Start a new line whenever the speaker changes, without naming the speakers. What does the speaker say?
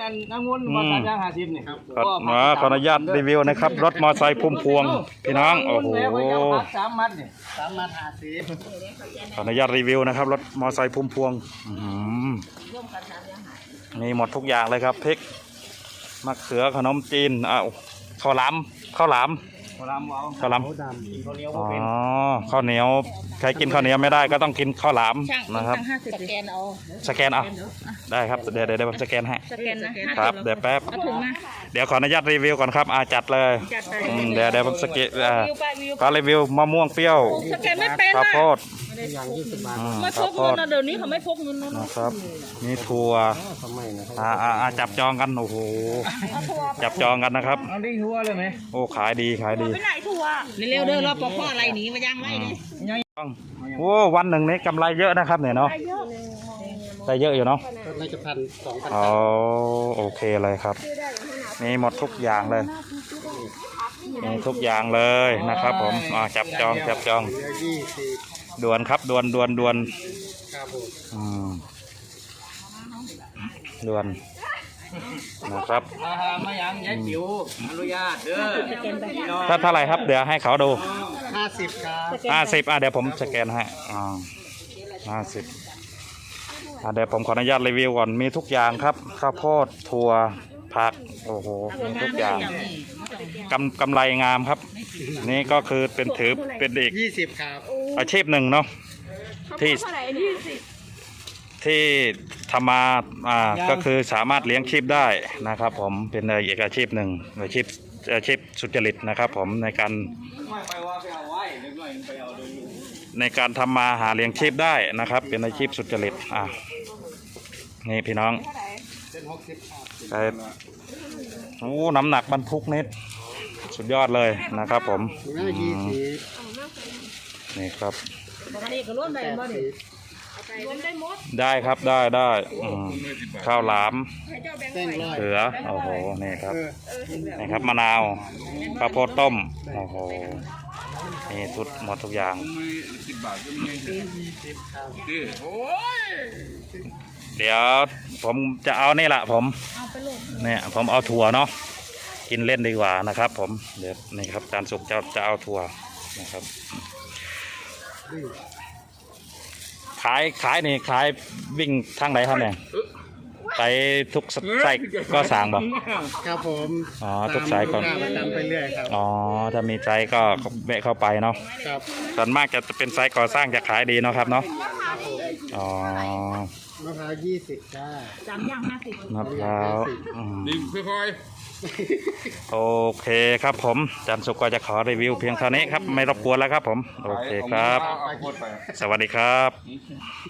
นั่นนางวนมาสามย่างห้าสิบนี่ครับ
ขอมาขออนุญาตรีวิวนะครับ รถมอไซค์พุ่มพวงพี่น้องโอ้โห
สามมัดนี่สามมัดห้าสิบ
ขออนุญาตรีวิวนะครับ รถมอไซค์พุ่มพวงอื้อหือมีหมดทุกอย่างเลยครับพริกมะเขือขนมจีนอ้าวข้าวหลามข้าวหลาม
ข้า วหลามเอา
ข้าวหลาม
ดำกินข้าวเหนียว
อ๋
ก็
อ
เป็น
ข้าวเหนียวใครกินข้าวเหนียวไม่ได้ก็ต้องกินข้าวหลาม
ช่าง
นะครับ
ตั้งห้าสิบสแกนเอา
สแกนเอาได้ครับเดี๋ยวเดี๋ยวเดี๋ยวผมสแกนให้
สแกนนะครับ
เดี๋ยวแป๊บ
เอาถุงมา
เดี๋ยวขออนุญาตรีวิวก่อนครับอาจัดเลย
จัดไป
อืมเดี๋ยวเดี๋ยวผมสแกนอ่า
วิวไปวิว
ขอรีวิวมะม่วงเปรี้ยว
สแกนไม่เป็น
ข้าว
อะ
โพด
อย่างยี่สิบบาท
อืม
ไม่พ
ข้าว
ก
โพ
เงิ
ด
นนะเดี๋ยวนี้เขาไม่พกเงินนะ
นะครับมีถั่ว
ทำไมนะครับ
อ่าอ่าอ่าจับจองกันโอ้โหจับจองกันนะครับ
เอาดิ้งหัวเลยไหม
โอ้ขายดีขายดี
ไปไหนทัวเร็วๆเด้อรอปภอะไรหนีมายังไว้เลย
โอ้วันหนึ่งนี้กำไรเยอะนะครับเนี่ยเนาะได้เยอะอยู่เนาะ
น่าจะพันสองพัน
อ๋อโอเคเลยครับมีหมดทุกอย่างเลยมีทุกอย่างเลยนะครับผมอ่าจับจองจับจอง
เหลือยี่สิบ
ด่วนครับด่วนด่วนด่วน
ครับผม
อืมด่วนนะครับ
ราคาไม่ยังยายจิ๋วอนุญาตเด้อ
ถ้าเท่าไหร่ครับ เดี๋ยวให้เขาดู
ห้าสิบครับ
ห้าสิบอะเดี๋ยวผมสแกนให้อ่าห้าสิบอะเดี๋ยวผมขออนุญาตรีวิวก่อนมีทุกอย่างครับ ข้าวโพดถั่วผักโอ้โหมีทุกอย่างกำกำไรงามครับ นี่ก็คือเป็นถือเป็นอีก
ยี่สิบครับ
อาชีพหนึ่งเนาะที่ที่ทำมาอ่าก็คือสามารถเลี้ยงชีพได้นะครับ ผมเป็นอีกอาชีพหนึ่งอาชีพอาชีพสุจริตนะครับ ผมในการ
ไม่ไปว่าไปเอาไว้เล็กน้อยไปเอาดู
ในการทำมาหาเลี้ยงชีพได้นะครับ เป็นอาชีพสุจริตอะนี่พี่น้อง
เป็นหกสิบครับ
ใช้โอ้น้ำหนักบรรทุกนิดสุดยอดเลยนะครับผม
ห น้ายี่สิบ
นี่ครับ
นี่ก็ร่วมได้
แปด
บ่ดิ
สิบ
รวมได้หมด
ได้ครับได้ได้อืมข้าวหลาม
ให้เจ้าแบงค์
เส้น
ไว้
ร้อย
เขือโอ้โหนี่ครับ
เออ
นี่ครับมะนาวข้าวโพดต้มโอ้โหนี่ทุกหมดทุกอย่างเดี๋ยวผมจะเอานี่แหละผมเนี่ยผมเอาถั่วเนาะกินเล่นดีกว่านะครับ ผมเดี๋ยวนี่ครับจานสุกจะจะเอาถั่วนะครับ ขายขายนี่ขายวิ่งทางไหนครับเนี่ยไปทุกไส้ก็สั่งบ่
ครับผม
อ๋อทุกสายก่อน
ตามลูค้าประจำไปเรื่อยครับ
อ๋อถ้ามีไซส์ก็แวะเข้าไปเนาะ
ครับ
ส่วนมากจะเป็นไซส์ก่อสร้างจะขายดีเนาะครับเนาะอ๋อ
มะพร้าวยี่สิบจ้า
สามอย่างห้าสิบ
มะพร้าวอืม
ดิ่งค่อย
โอเคครับผมจันสุกก็จะขอรีวิวเพียงเท่านี้ครับ ไม่รบกวนแล้วครับผม
ๆ
โอเคครับ
เอาโคตรไป
สวัสดีครับ